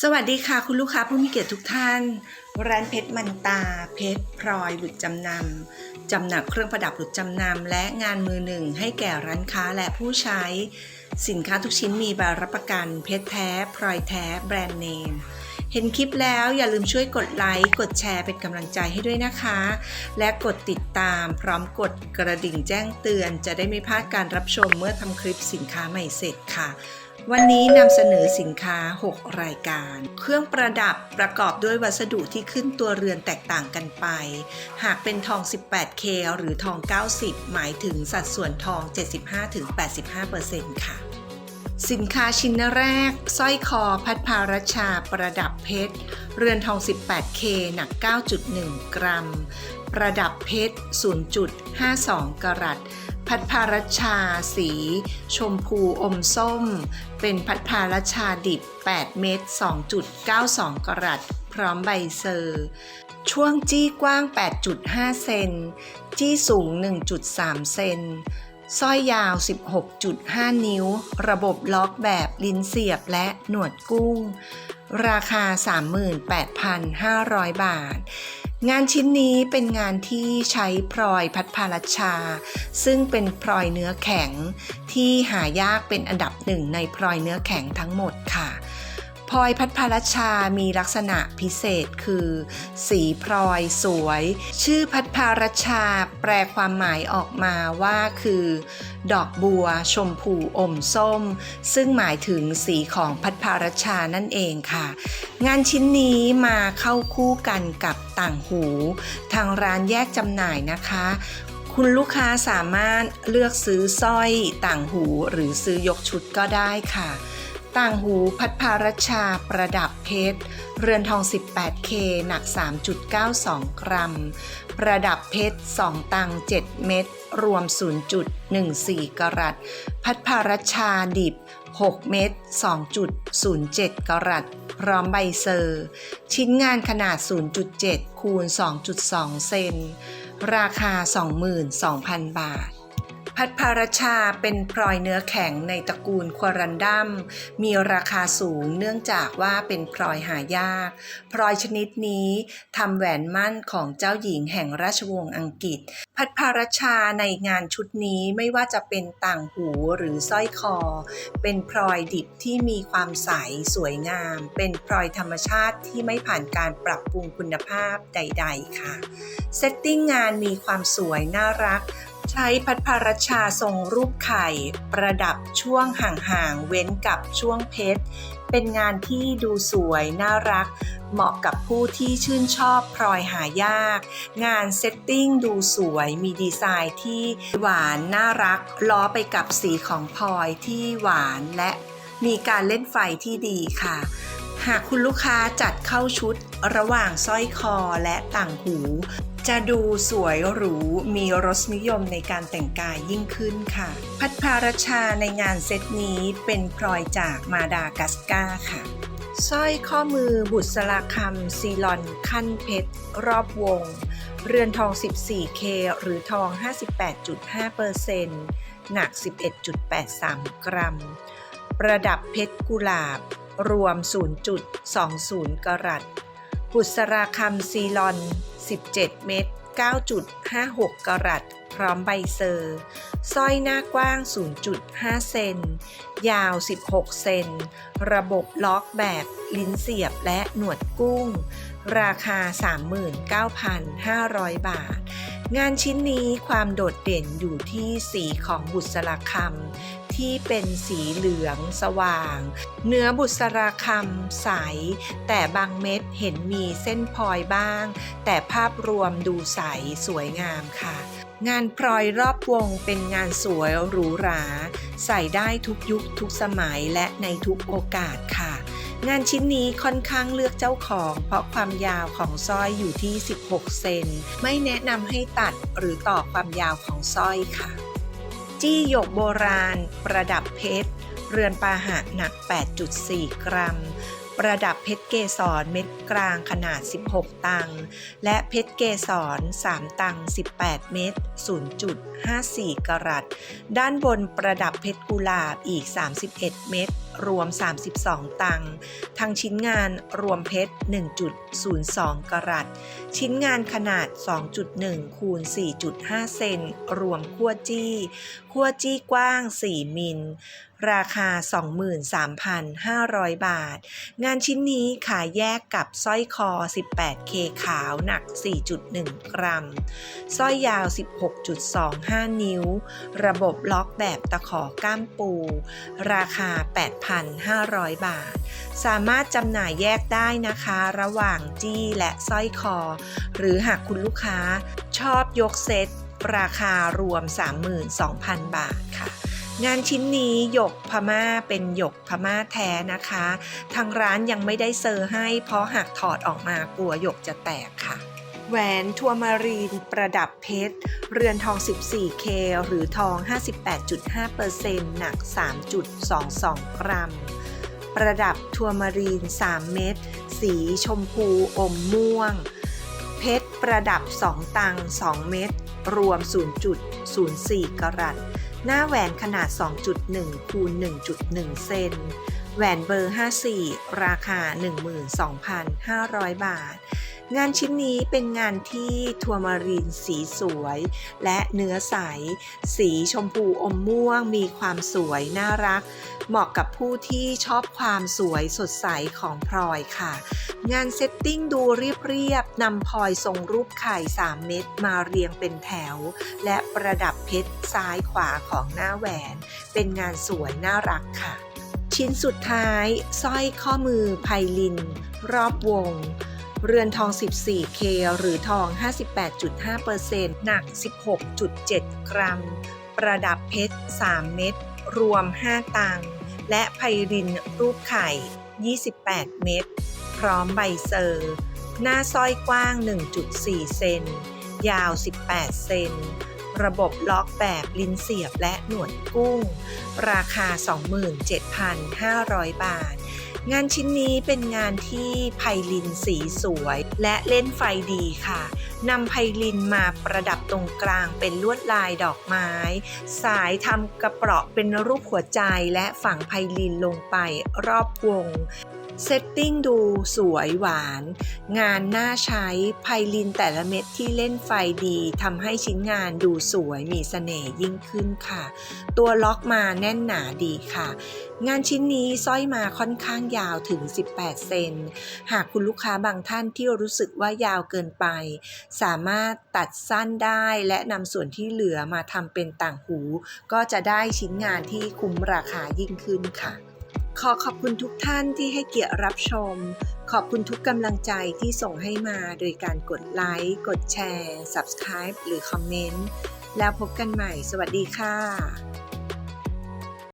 สวัสดีค่ะ คุณลูกค้าผู้มีเกียรติทุกท่าน ร้านเพชรมันตา เพชรพลอยหลุดจำนำจำหนักเครื่องประดับหลุดจำนำและงานมือหนึ่งให้แก่ร้านค้าและผู้ใช้ สินค้าทุกชิ้นมีใบรับประกัน เพชรแท้พลอยแท้แบรนด์เนมเห็นคลิปแล้วอย่าลืมช่วยกดไลค์กดแชร์เป็นกำลังใจให้ด้วยนะคะ และกดติดตามพร้อมกดกระดิ่งแจ้งเตือน จะได้ไม่พลาดการรับชมเมื่อทำคลิปสินค้าใหม่เสร็จค่ะ วันนี้นำเสนอสินค้า 6 รายการ เครื่องประดับประกอบด้วยวัสดุที่ขึ้นตัวเรือนแตกต่างกันไป หากเป็นทอง 18K หรือทอง 90 หมายถึงสัดส่วนทอง 75-85%ค่ะ สินค้าชิ้นแรกสร้อยคอพัดพารัชชาประดับเพชร เรือนทอง 18K หนัก 9.1 กรัม ประดับเพชร 0.52 กรัต พัดพารัชชาสี ชมพูอมส้ม เป็นพัดพารัชชาดิบ 8 เม็ด2.92 กรัตพร้อมใบเซอร์ ช่วงจี้กว้าง 8.5 เซน จี้สูง 1.3 เซนสร้อยยาว 16.5 นิ้ว ระบบล็อกแบบลิ้นเสียบและหนวดกุ้ง ราคา 38,500 บาท งานชิ้นนี้เป็นงานที่ใช้พลอยพัดพารัชชา ซึ่งเป็นพลอยเนื้อแข็งที่หายากเป็นอันดับหนึ่งในพลอยเนื้อแข็งทั้งหมดค่ะ พลอยพัดพรชามีลักษณะพิเศษคือ สีพลอยสวย ชื่อพัดพรชาแปลความหมายออกมาว่าคือ ดอกบัวชมพูอมส้ม ซึ่งหมายถึงสีของพัดพรชานั่นเองค่ะ งานชิ้นนี้มาเข้าคู่กันกับต่างหู ทางร้านแยกจำหน่ายนะคะคุณลูกค้าสามารถเลือกซื้อสร้อยต่างหูหรือซื้อยกชุดก็ได้ค่ะ ต่างหูพัดพารัชชาประดับเพชร เรือนทอง 18K หนัก 3.92 กรัม ประดับเพชร 2 ตัง 7 เม็ด รวม 0.14 กรัต พัดพารัชชาดิบ 6 เม็ด 2.07 กรัต พร้อมใบเซอร์ ชิ้นงานขนาด 0.7 คูณ 2.2 เซน ราคา 22,000 บาท พัดพาราชาเป็นพลอยเนื้อแข็งในตระกูลควรันดัมมีราคาสูงเนื่องจากว่าเป็นพลอยหายากพลอยชนิดนี้ทำแหวนมั่นของเจ้าหญิงแห่งราชวงศ์อังกฤษพัดพาราชาในงานชุดนี้ไม่ว่าจะเป็นต่างหูหรือสร้อยคอ เป็นพลอยดิบที่มีความใสสวยงาม เป็นพลอยธรรมชาติที่ไม่ผ่านการปรับปรุงคุณภาพใด ๆ ค่ะ เซตติ้งงานมีความสวยน่ารัก ใช้พัดพารัชชาทรงรูปไข่ ประดับช่วงห่างๆ เว้นกับช่วงเพชร เป็นงานที่ดูสวยน่ารัก เหมาะกับผู้ที่ชื่นชอบพลอยหายาก งานเซตติ้งดูสวยมีดีไซน์ที่หวานน่ารัก ล้อไปกับสีของพลอยที่หวานและมีการเล่นไฟที่ดีค่ะ หากคุณลูกค้าจัดเข้าชุดระหว่างสร้อยคอและต่างหู จะดูสวยหรูมีรสนิยมในการแต่งกายยิ่งขึ้นค่ะ พัดพารชาในงานเซตนี้เป็นพลอยจากมาดากัสการ์ค่ะสร้อยข้อมือบุษราคำซีลอนขั้นเพชร รอบวง เรือนทอง 14K หรือทอง 58.5%หนัก 11.83 กรัม ประดับเพชรกุหลาบ รวม 0.20 กรัต บุษราคำซีลอน 17 เม็ด 9.56 กรัต พร้อมใบเซอร์สร้อยหน้ากว้าง 0.5 เซน ยาว 16 เซน ระบบล็อกแบบลิ้นเสียบและหนวดกุ้ง ราคา 39,500 บาท งานชิ้นนี้ความโดดเด่นอยู่ที่สีของบุษราคำ ที่เป็นสีเหลืองสว่าง เนื้อบุษราคำใส แต่บางเม็ดเห็นมีเส้นพลอยบ้าง แต่ภาพรวมดูใสสวยงามค่ะงานพลอยรอบวงเป็นงานสวยหรูหรา ใส่ได้ทุกยุคทุกสมัยและในทุกโอกาสค่ะ งานชิ้นนี้ค่อนข้างเลือกเจ้าของ เพราะความยาวของสร้อยอยู่ที่ 16 เซน ไม่แนะนำให้ตัดหรือต่อความยาวของสร้อยค่ะ จี้หยกโบราณ ประดับเพชร เรือนปาหะหนัก 8.4 กรัม ประดับเพชรเกสรเม็ดกลางขนาด 16 ตัง และเพชรเกสร 3 ตัง 18 เม็ด0.54 กรัต ด้านบนประดับเพชรกุหลาบอีก 31 เม็ด รวม 32 ตังค์ทั้งชิ้นงานรวมเพชร 1.02 กรัต ชิ้นงานขนาด 2.1 คูณ 4.5 เซน รวมขั้วจี้ ขั้วจี้กว้าง 4 มิลราคา 23,500 บาท งานชิ้นนี้ขายแยกกับสร้อยคอ 18K ขาวหนัก 4.1 กรัม สร้อยยาว 16.25 นิ้ว ระบบล็อกแบบตะขอก้ามปู ราคา 8,500 บาท สามารถจำหน่ายแยกได้นะคะ ระหว่างจี้และสร้อยคอ หรือหากคุณลูกค้าชอบยกเซตราคารวม 32,000 บาทค่ะ งานชิ้นนี้หยกพม่าเป็นหยกพม่าแท้นะคะ ทางร้านยังไม่ได้เซอร์ให้ เพราะหากถอดออกมากลัวหยกจะแตกค่ะ แหวนทัวร์มารีนประดับเพชร เรือนทอง 14K หรือทอง 58.5%หนัก 3.22 กรัม ประดับทัวร์มารีน 3 เม็ด สีชมพูอมม่วง เพชรประดับ 2 ตัง 2 เม็ด รวม 0.04 กรัต หน้าแหวนขนาด 2.1 คูณ 1.1 เซน แหวนเบอร์ 54 ราคา 12,500 บาท งานชิ้นนี้เป็นงานที่ทัวร์มารีนสีสวย และเนื้อใส สีชมพูอมม่วง มีความสวยน่ารัก เหมาะกับผู้ที่ชอบความสวยสดใสของพลอยค่ะ งานเซตติ้งดูเรียบๆนำพลอยทรงรูปไข่ 3 เม็ดมาเรียงเป็นแถว และประดับเพชรซ้ายขวาของหน้าแหวน เป็นงานสวยน่ารักค่ะ ชิ้นสุดท้ายสร้อยข้อมือไพลิน รอบวง เรือนทอง 14K หรือทอง 58.5%หนัก 16.7 กรัม ประดับเพชร 3 เม็ด รวม 5 ตัง และไพรินรูปไข่ 28 เม็ด พร้อมใบเซอร์ หน้าสร้อยกว้าง 1.4 เซน ยาว 18 เซน ระบบล็อกแบบลิ้นเสียบและหนวดกุ้ง ราคา 27,500 บาท งานชิ้นนี้เป็นงานที่ไพลินสีสวย และเล่นไฟดีค่ะ นำไพลินมาประดับตรงกลางเป็นลวดลายดอกไม้ สายทำกระเปราะเป็นรูปหัวใจและฝังไพลินลงไปรอบวงเซตติ้งดูสวยหวาน งานน่าใช้ไพลินแต่ละเม็ดที่เล่นไฟดีทำให้ชิ้นงานดูสวยมีเสน่ห์ยิ่งขึ้นค่ะ ตัวล็อกมาแน่นหนาดีค่ะ งานชิ้นนี้สร้อยมาค่อนข้างยาวถึง 18 เซน หากคุณลูกค้าบางท่านที่รู้สึกว่ายาวเกินไปสามารถตัดสั้นได้และนำส่วนที่เหลือมาทำเป็นต่างหู ก็จะได้ชิ้นงานที่คุ้มราคายิ่งขึ้นค่ะ ขอขอบคุณทุกท่านที่ให้เกียรติรับชม ขอบคุณทุกกำลังใจที่ส่งให้มาโดยการกดไลค์ กดแชร์ Subscribe หรือคอมเมนต์ แล้วพบกันใหม่ สวัสดีค่ะ